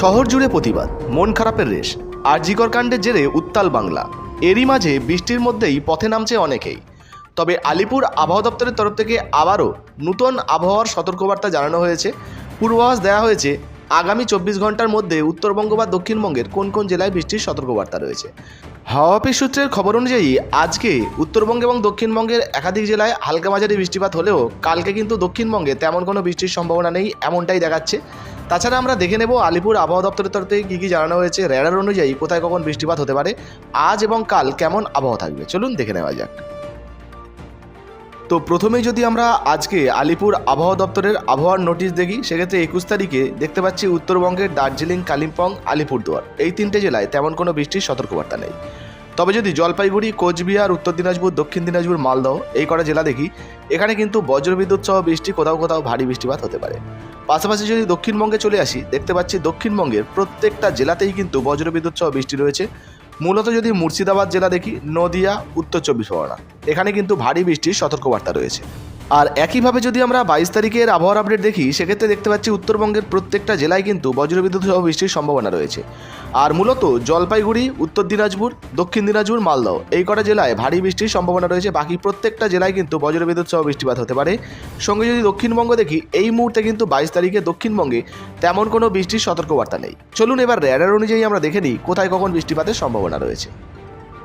শহর জুড়ে প্রতিবাদ, মন খারাপের রেশ। আরজিকর কাণ্ডের জেরে উত্তাল বাংলা। এরই মাঝে বৃষ্টির মধ্যেই পথে নামছে অনেকেই। তবে আলিপুর আবহাওয়া দপ্তরের তরফ থেকে আবারও নূতন আবহাওয়ার সতর্কবার্তা জানানো হয়েছে। পূর্বাভাস দেওয়া হয়েছে, আগামী চব্বিশ ঘণ্টার মধ্যে উত্তরবঙ্গ বা দক্ষিণবঙ্গের কোন কোন জেলায় বৃষ্টির সতর্কবার্তা রয়েছে। হাওয়া অফিস সূত্রের খবর অনুযায়ী, আজকে উত্তরবঙ্গ এবং দক্ষিণবঙ্গের একাধিক জেলায় হালকা মাঝারি বৃষ্টিপাত হলেও কালকে কিন্তু দক্ষিণবঙ্গে তেমন কোনো বৃষ্টির সম্ভাবনা নেই, এমনটাই দেখাচ্ছে তাছাড়া আমরা দেখে নেব আলিপুর আবহাওয়া দপ্তরের তরফ থেকে কী কী জানানো হয়েছে রেডার অনুযায়ী কোথায় কখন বৃষ্টিপাত হতে পারে, আজ এবং কাল কেমন আবহাওয়া থাকবে? চলুন দেখে নেওয়া যাক। তো প্রথমেই যদি আমরা আজকে আলিপুর আবহাওয়া দপ্তরের আবহাওয়ার নোটিশ দেখি, সেক্ষেত্রে একুশ তারিখে দেখতে পাচ্ছি উত্তরবঙ্গের দার্জিলিং, কালিম্পং, আলিপুরদুয়ার, এই তিনটে জেলায় তেমন কোনো বৃষ্টির সতর্কবার্তা নেই। তবে যদি জলপাইগুড়ি, কোচবিহার, উত্তর দিনাজপুর, দক্ষিণ দিনাজপুর, মালদহ এই কটা জেলা দেখি, এখানে কিন্তু বজ্রবিদ্যুৎ সহ বৃষ্টি কোথাও কোথাও ভারী বৃষ্টিপাত হতে পারে। পাশাপাশি যদি দক্ষিণবঙ্গে চলে আসি, দেখতে পাচ্ছি দক্ষিণবঙ্গের প্রত্যেকটা জেলাতেই কিন্তু বজ্রবিদ্যুৎ সহ বৃষ্টি রয়েছে। মূলত যদি মুর্শিদাবাদ জেলা দেখি, নদিয়া, উত্তর চব্বিশ পরগনা। এখানে কিন্তু ভারী বৃষ্টির সতর্কবার্তা রয়েছে। আর একইভাবে যদি আমরা বাইশ তারিখের আবহাওয়ার আপডেট দেখি, সেক্ষেত্রে দেখতে পাচ্ছি উত্তরবঙ্গের প্রত্যেকটা জেলায় কিন্তু বজ্রবিদ্যুৎ সহ বৃষ্টির সম্ভাবনা রয়েছে। আর মূলত জলপাইগুড়ি, উত্তর দিনাজপুর, দক্ষিণ দিনাজপুর, মালদহ এই কটা জেলায় ভারী বৃষ্টির সম্ভাবনা রয়েছে। বাকি প্রত্যেকটা জেলায় কিন্তু বজ্রবিদ্যুৎ সহ বৃষ্টিপাত হতে পারে। সঙ্গে যদি দক্ষিণবঙ্গ দেখি, এই মুহূর্তে কিন্তু বাইশ তারিখে দক্ষিণবঙ্গে তেমন কোনো বৃষ্টির সতর্কবার্তা নেই। চলুন এবার র্যাডার অনুযায়ী আমরা দেখে নিই কোথায় কখন বৃষ্টিপাতের সম্ভাবনা রয়েছে।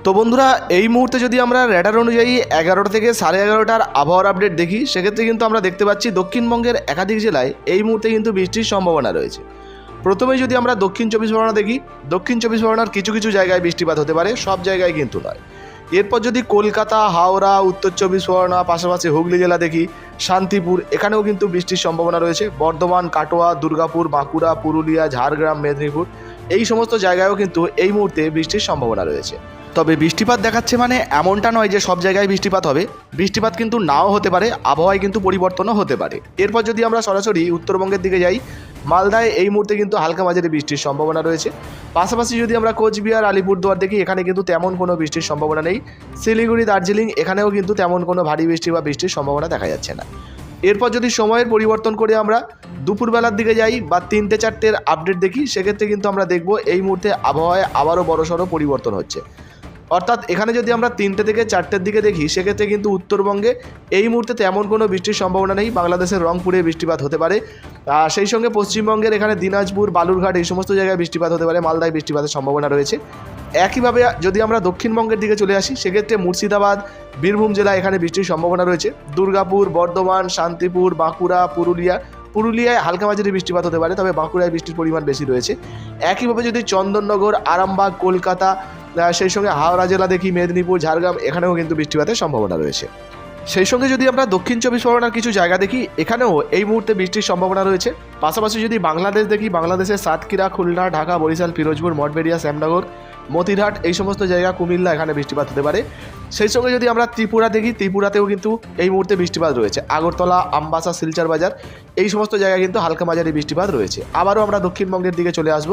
তো বন্ধুরা, এই মুহূর্তে যদি আমরা র্যাডার অনুযায়ী এগারোটা থেকে সাড়ে এগারোটার আবহাওয়ার আপডেট দেখি, সেক্ষেত্রে কিন্তু আমরা দেখতে পাচ্ছি দক্ষিণবঙ্গের একাধিক জেলায় এই মুহূর্তে কিন্তু বৃষ্টির সম্ভাবনা রয়েছে। প্রথমে যদি আমরা দক্ষিণ চব্বিশ পরগনা দেখি, দক্ষিণ চব্বিশ পরগনার কিছু কিছু জায়গায় বৃষ্টিপাত হতে পারে, সব জায়গায় কিন্তু নয়। এরপর যদি কলকাতা, হাওড়া, উত্তর চব্বিশ পরগনা, পাশাপাশি হুগলি জেলা দেখি, শান্তিপুর, এখানেও কিন্তু বৃষ্টির সম্ভাবনা রয়েছে। বর্ধমান, কাটোয়া, দুর্গাপুর, বাঁকুড়া, পুরুলিয়া, ঝাড়গ্রাম, মেদিনীপুর, এই সমস্ত জায়গায়ও কিন্তু এই মুহূর্তে বৃষ্টির সম্ভাবনা রয়েছে। তবে বৃষ্টিপাত দেখাচ্ছে মানে এমনটা নয় যে সব জায়গায় বৃষ্টিপাত হবে। বৃষ্টিপাত কিন্তু নাও হতে পারে, আবহাওয়ায় কিন্তু পরিবর্তনও হতে পারে। এরপর যদি আমরা সরাসরি উত্তরবঙ্গের দিকে যাই, মালদায় এই মুহূর্তে কিন্তু হালকা মাঝারি বৃষ্টির সম্ভাবনা রয়েছে। পাশাপাশি যদি আমরা কোচবিহার, আলিপুরদুয়ার দেখি, এখানে কিন্তু তেমন কোনো বৃষ্টির সম্ভাবনা নেই। শিলিগুড়ি, দার্জিলিং, এখানেও কিন্তু তেমন কোনো ভারী বৃষ্টি বা বৃষ্টির সম্ভাবনা দেখা যাচ্ছে না। এরপর যদি সময়ের পরিবর্তন করে আমরা দুপুরবেলার দিকে যাই বা তিনটে চারটের আপডেট দেখি, সেক্ষেত্রে কিন্তু আমরা দেখব এই মুহূর্তে আবহাওয়ায় আবারও বড়সড় পরিবর্তন হচ্ছে। অর্থাৎ এখানে যদি আমরা তিনটে থেকে চারটের দিকে দেখি, সেক্ষেত্রে কিন্তু উত্তরবঙ্গে এই মুহূর্তে তেমন কোনো বৃষ্টির সম্ভাবনা নেই। বাংলাদেশের রংপুরে বৃষ্টিপাত হতে পারে। আর সেই সঙ্গে পশ্চিমবঙ্গের এখানে দিনাজপুর, বালুরঘাট এই সমস্ত জায়গায় বৃষ্টিপাত হতে পারে। মালদায় বৃষ্টিপাতের সম্ভাবনা রয়েছে। একইভাবে যদি আমরা দক্ষিণবঙ্গের দিকে চলে আসি, সেক্ষেত্রে মুর্শিদাবাদ, বীরভূম জেলা এখানে বৃষ্টির সম্ভাবনা রয়েছে। দুর্গাপুর, বর্ধমান, শান্তিপুর, বাঁকুড়া, পুরুলিয়া, পুরুলিয়ায় হালকা মাঝারি বৃষ্টিপাত হতে পারে, তবে বাঁকুড়ায় বৃষ্টির পরিমাণ বেশি রয়েছে। একইভাবে যদি চন্দননগর, আরামবাগ, কলকাতা সেই সঙ্গে হাওড়া জেলা দেখি, মেদিনীপুর, ঝাড়গ্রাম, এখানেও কিন্তু বৃষ্টিপাতের সম্ভাবনা রয়েছে। সেই সঙ্গে যদি আমরা দক্ষিণ চব্বিশ পরগনার কিছু জায়গা দেখি, এখানেও এই মুহূর্তে বৃষ্টির সম্ভাবনা রয়েছে। পাশাপাশি যদি বাংলাদেশ দেখি, বাংলাদেশের সাতক্ষীরা, খুলনা, ঢাকা, বরিশাল, ফিরোজপুর, মঠবেড়িয়া, শ্যামনগর, মতিরহাট, এই সমস্ত জায়গা কুমিল্লা এখানে বৃষ্টিপাত হতে পারে। সেই সঙ্গে যদি আমরা ত্রিপুরা দেখি, ত্রিপুরাতেও কিন্তু এই মুহূর্তে বৃষ্টিপাত রয়েছে। আগরতলা, আমবাসা, শিলচর বাজার, এই সমস্ত জায়গায় কিন্তু হালকা মাঝারি বৃষ্টিপাত রয়েছে। আবারও আমরা দক্ষিণবঙ্গের দিকে চলে আসব।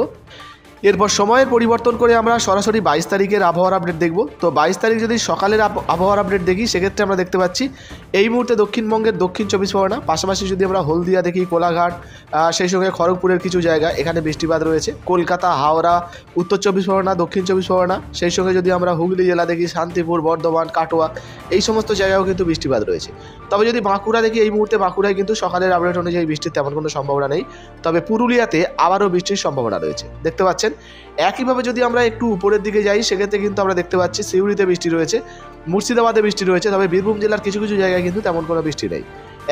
এরপর সময়ের পরিবর্তন করে আমরা সরাসরি বাইশ তারিখের আবহাওয়ার আপডেট দেখব। তো বাইশ তারিখ যদি সকালের আব- আবহাওয়ার আপডেট দেখি, সেক্ষেত্রে আমরা দেখতে পাচ্ছি, এই মুহূর্তে দক্ষিণবঙ্গের দক্ষিণ চব্বিশ পরগনা, পাশাপাশি যদি আমরা হলদিয়া দেখি, কোলাঘাট সেই সঙ্গে খড়গপুরের কিছু জায়গা, এখানে বৃষ্টিপাত রয়েছে। কলকাতা, হাওড়া, উত্তর চব্বিশ পরগনা, দক্ষিণ চব্বিশ পরগনা, সেই সঙ্গে যদি আমরা হুগলি জেলা দেখি, শান্তিপুর, বর্ধমান, কাটোয়া, এই সমস্ত জায়গাও কিন্তু বৃষ্টিপাত রয়েছে। তবে যদি বাঁকুড়া দেখি, এই মুহূর্তে বাঁকুড়ায় কিন্তু সকালের আপডেট অনুযায়ী বৃষ্টির তেমন কোনো সম্ভাবনা নেই। তবে পুরুলিয়াতে আবারও বৃষ্টির সম্ভাবনা রয়েছে। দেখতে পাচ্ছেন একইভাবে যদি আমরা একটু উপরের দিকে যাই, সেক্ষেত্রে কিন্তু আমরা দেখতে পাচ্ছি সিউড়িতে বৃষ্টি রয়েছে, মুর্শিদাবাদে বৃষ্টি রয়েছে, তবে বীরভূম জেলার কিছু কিছু জায়গায় কিন্তু তেমন কোনো বৃষ্টি নেই।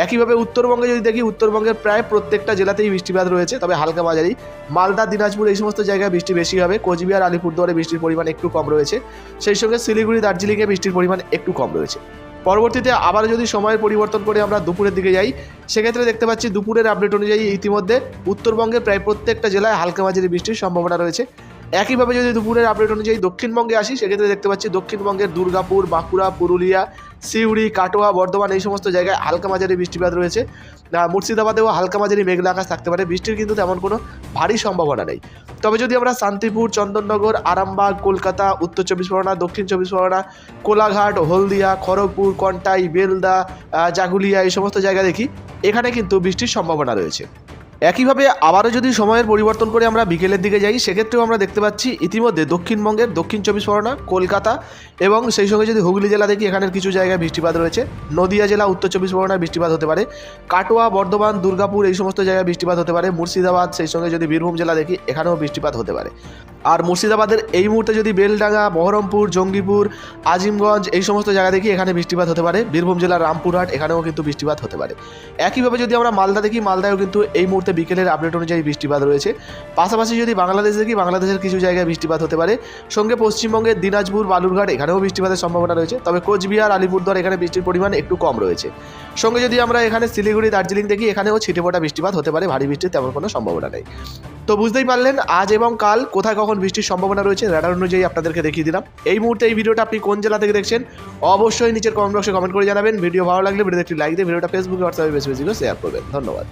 একইভাবে উত্তরবঙ্গে যদি দেখি, উত্তরবঙ্গের প্রায় প্রত্যেকটা জেলাতেই বৃষ্টিপাত রয়েছে, তবে হালকা মাঝারি মালদা, দিনাজপুর এই সমস্ত জায়গায় বৃষ্টি বেশি হবে, কোচবিহার, আলিপুরদুয়ারে বৃষ্টির পরিমাণ একটু কম রয়েছে। সেই সঙ্গে শিলিগুড়ি, দার্জিলিংয়ে বৃষ্টির পরিমাণ একটু কম রয়েছে। পরবর্তীতে আবার যদি সময়ের পরিবর্তন করে আমরা দুপুরের দিকে যাই, সেক্ষেত্রে দেখতে পাচ্ছি দুপুরের আপডেট অনুযায়ী ইতিমধ্যে উত্তরবঙ্গের প্রায় প্রত্যেকটা জেলায় হালকা মাঝারি বৃষ্টির সম্ভাবনা রয়েছে। একইভাবে যদি দুপুরের আপডেট অনুযায়ী দক্ষিণবঙ্গে আসি, সেক্ষেত্রে দেখতে পাচ্ছি দক্ষিণবঙ্গের দুর্গাপুর, বাঁকুড়া, পুরুলিয়া, সিউড়ি, কাটোয়া, বর্ধমান এই সমস্ত জায়গায় হালকা মাঝারি বৃষ্টিপাত রয়েছে। মুর্শিদাবাদেও হালকা মাঝারি মেঘলা আকাশ থাকতে পারে। বৃষ্টির কিন্তু তেমন কোনো ভারী সম্ভাবনা নেই। তবে যদি আমরা শান্তিপুর, চন্দননগর, আরামবাগ, কলকাতা, উত্তর চব্বিশ পরগনা, দক্ষিণ চব্বিশ পরগনা, কোলাঘাট, হলদিয়া, খড়গপুর, কন্টাই, বেলদা জাগুলিয়া এই সমস্ত জায়গা দেখি, এখানে কিন্তু বৃষ্টির সম্ভাবনা রয়েছে। একইভাবে আবারও যদি সময়ের পরিবর্তন করে আমরা বিকেলের দিকে যাই, সেক্ষেত্রেও আমরা দেখতে পাচ্ছি ইতিমধ্যে দক্ষিণবঙ্গের দক্ষিণ চব্বিশ পরগনা, কলকাতা এবং সেই সঙ্গে যদি হুগলি জেলা দেখি, এখানের কিছু জায়গায় বৃষ্টিপাত রয়েছে। নদিয়া জেলা, উত্তর চব্বিশ পরগনায় বৃষ্টিপাত হতে পারে। কাটোয়া, বর্ধমান, দুর্গাপুর এই সমস্ত জায়গায় বৃষ্টিপাত হতে পারে। মুর্শিদাবাদ, সেই সঙ্গে যদি বীরভূম জেলা দেখি, এখানেও বৃষ্টিপাত হতে পারে। আর মুর্শিদাবাদের এই মুহূর্তে যদি বেলডাঙ্গা, বহরমপুর, জঙ্গিপুর, আজিমগঞ্জ এই সমস্ত জায়গা দেখি, এখানে বৃষ্টিপাত হতে পারে। বীরভূম জেলার রামপুরহাট, এখানেও কিন্তু বৃষ্টিপাত হতে পারে। একইভাবে যদি আমরা মালদা দেখি, মালদায়ও কিন্তু এই মুহূর্তে বিকেলের আপডেট অনুযায়ী বৃষ্টিপাত রয়েছে। পাশাপাশি যদি বাংলাদেশ দেখি, বাংলাদেশের কিছু জায়গায় বৃষ্টিপাত হতে পারে। সঙ্গে পশ্চিমবঙ্গের দিনাজপুর, বালুরঘাট, এখানেও বৃষ্টিপাতের সম্ভাবনা রয়েছে। তবে কোচবিহার, আলিপুরদুয়ার, এখানে বৃষ্টির পরিমাণ একটু কম রয়েছে। সঙ্গে যদি আমরা এখানে শিলিগুড়ি, দার্জিলিং দেখি, এখানেও ছিটে ফোটা বৃষ্টিপাত হতে পারে, ভারী বৃষ্টির তেমন কোনো সম্ভাবনা নেই। তো বুঝতেই পারলেন, আজ এবং কাল কোথায় কখন বৃষ্টির সম্ভাবনা রয়েছে রেডার অনুযায়ী আপনাদেরকে দেখিয়ে দিলাম। এই মুহূর্তে এই ভিডিওটা আপনি কোন জেলা থেকে দেখছেন, অবশ্যই নিচের কমেন্ট বক্সে কমেন্ট করে জানাবেন। ভিডিও ভালো লাগলে ভিডিওতে একটি লাইক দিয়ে, ভিডিওটা ফেসবুকে হোয়াটসঅ্যাপে বেশি বেশি শেয়ার করবেন। ধন্যবাদ।